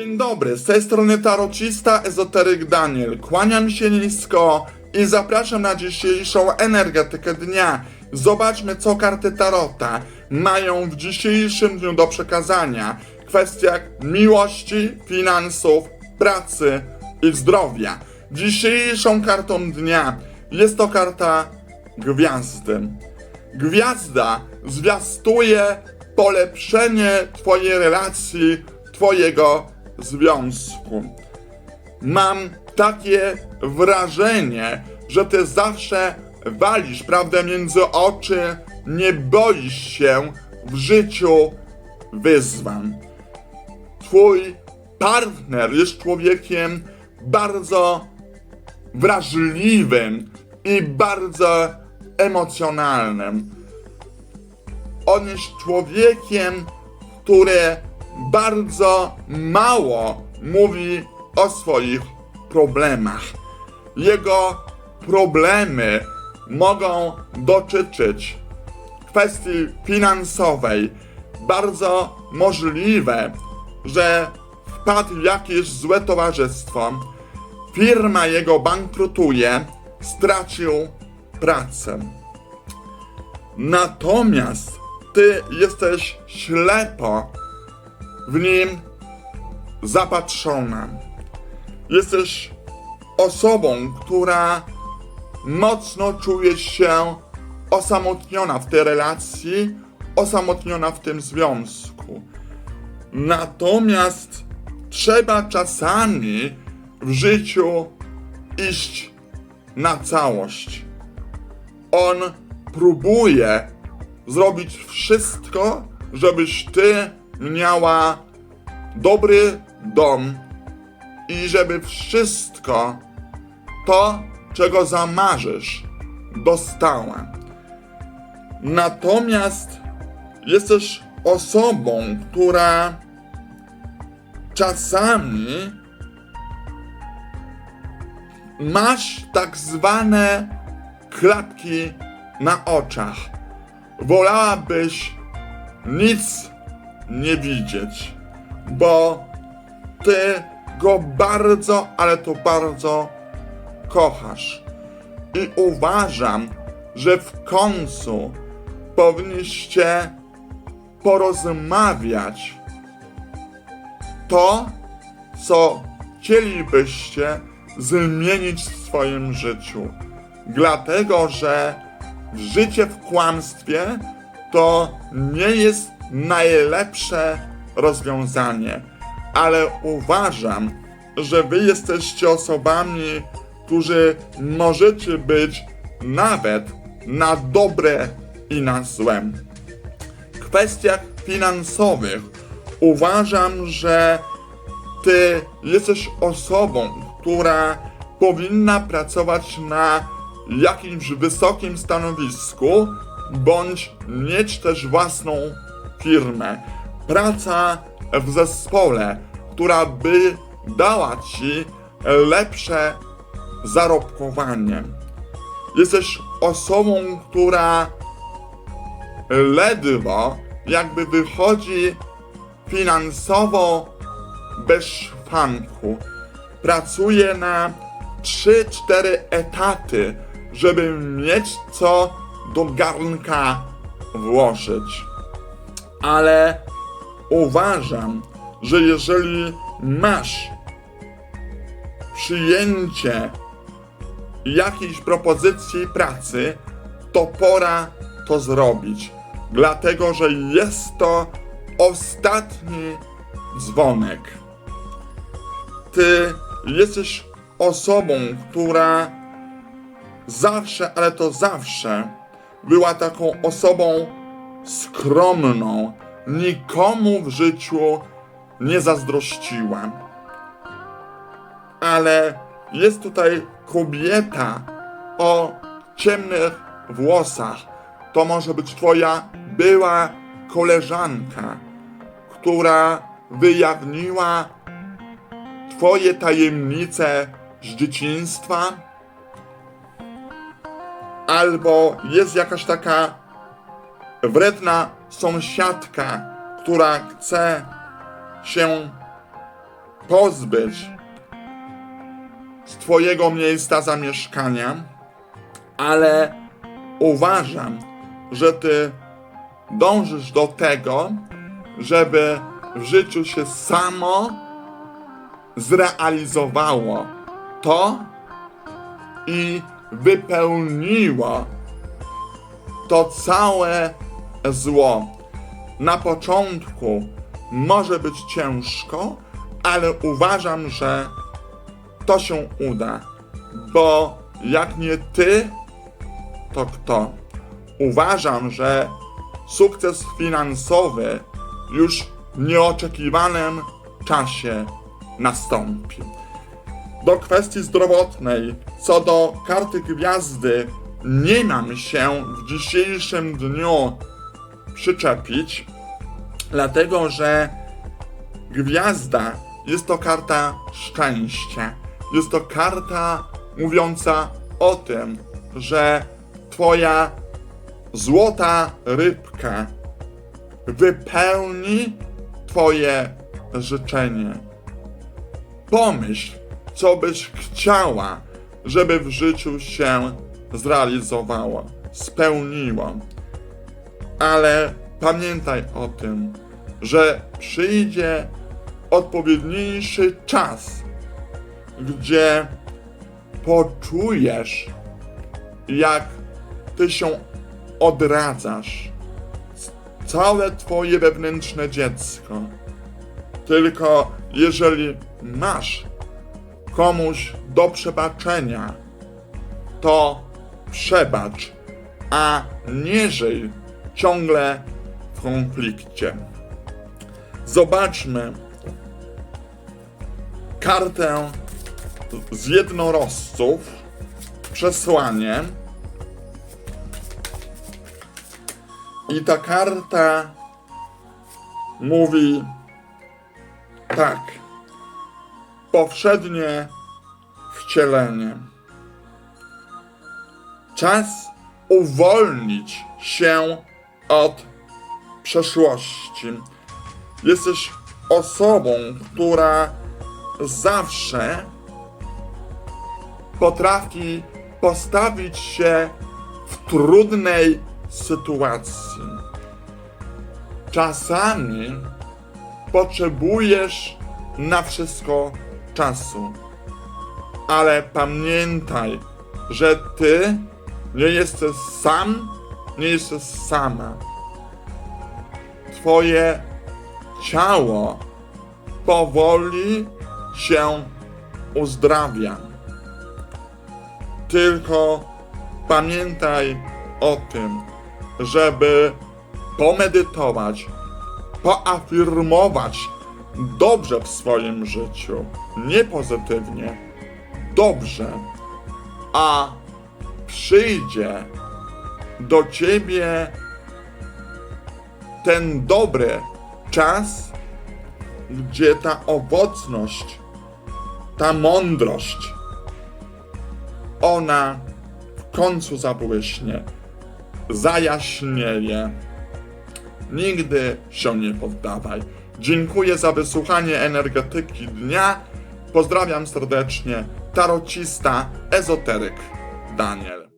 Dzień dobry, z tej strony tarocista ezoteryk Daniel. Kłaniam się nisko i zapraszam na dzisiejszą energetykę dnia. Zobaczmy, co karty tarota mają w dzisiejszym dniu do przekazania w kwestiach miłości, finansów, pracy i zdrowia. Dzisiejszą kartą dnia jest to karta gwiazdy. Gwiazda zwiastuje polepszenie Twojej relacji, Twojego związku. Mam takie wrażenie, że Ty zawsze walisz prawdę między oczy, nie boisz się w życiu wyzwań. Twój partner jest człowiekiem bardzo wrażliwym i bardzo emocjonalnym. On jest człowiekiem, który bardzo mało mówi o swoich problemach. Jego problemy mogą dotyczyć kwestii finansowej. Bardzo możliwe, że wpadł w jakieś złe towarzystwo, firma jego bankrutuje, stracił pracę. Natomiast ty jesteś ślepo w nim zapatrzona. Jesteś osobą, która mocno czuje się osamotniona w tej relacji, osamotniona w tym związku. Natomiast trzeba czasami w życiu iść na całość. On próbuje zrobić wszystko, żebyś ty miała dobry dom i żeby wszystko to, czego zamarzysz, dostała. Natomiast jesteś osobą, która czasami masz tak zwane klapki na oczach. Wolałabyś nic nie widzieć, bo ty go bardzo, ale to bardzo kochasz. I uważam, że w końcu powinniście porozmawiać to, co chcielibyście zmienić w swoim życiu. Dlatego, że życie w kłamstwie to nie jest najlepsze rozwiązanie, ale uważam, że wy jesteście osobami, którzy możecie być nawet na dobre i na złe. W kwestiach finansowych uważam, że ty jesteś osobą, która powinna pracować na jakimś wysokim stanowisku, bądź mieć też własną firmę. Praca w zespole, która by dała ci lepsze zarobkowanie. Jesteś osobą, która ledwo jakby wychodzi finansowo bez szwanku. Pracuje na 3-4 etaty, żeby mieć co do garnka włożyć. Ale uważam, że jeżeli masz przyjęcie jakiejś propozycji pracy, to pora to zrobić. Dlatego, że jest to ostatni dzwonek. Ty jesteś osobą, która zawsze, ale to zawsze była taką osobą skromną. Nikomu w życiu nie zazdrościła. Ale jest tutaj kobieta o ciemnych włosach. To może być twoja była koleżanka, która wyjawniła twoje tajemnice z dzieciństwa, albo jest jakaś taka wredna sąsiadka, która chce się pozbyć z Twojego miejsca zamieszkania, ale uważam, że Ty dążysz do tego, żeby w życiu się samo zrealizowało to i wypełniło to całe zło. Na początku może być ciężko, ale uważam, że to się uda, bo jak nie ty, to kto? Uważam, że sukces finansowy już w nieoczekiwanym czasie nastąpi. Do kwestii zdrowotnej, co do karty gwiazdy, nie mam się w dzisiejszym dniu przyczepić, dlatego że gwiazda jest to karta szczęścia. Jest to karta mówiąca o tym, że Twoja złota rybka wypełni Twoje życzenie. Pomyśl, co byś chciała, żeby w życiu się zrealizowało, spełniło. Ale pamiętaj o tym, że przyjdzie odpowiedniejszy czas, gdzie poczujesz, jak ty się odradzasz. Całe twoje wewnętrzne dziecko. Tylko jeżeli masz komuś do przebaczenia, to przebacz, a nie żyj ciągle w konflikcie. Zobaczmy kartę z jednorożców, przesłanie. I ta karta mówi tak. Powszednie wcielenie. Czas uwolnić się od przeszłości. Jesteś osobą, która zawsze potrafi postawić się w trudnej sytuacji. Czasami potrzebujesz na wszystko czasu. Ale pamiętaj, że ty nie jesteś sam, nie jesteś sama. Twoje ciało powoli się uzdrawia. Tylko pamiętaj o tym, żeby pomedytować, poafirmować dobrze w swoim życiu, nie pozytywnie, dobrze, a przyjdzie do ciebie ten dobry czas, gdzie ta owocność, ta mądrość, ona w końcu zabłyśnie, zajaśnieje. Nigdy się nie poddawaj. Dziękuję za wysłuchanie energetyki dnia. Pozdrawiam serdecznie. Tarocista, ezoteryk Daniel.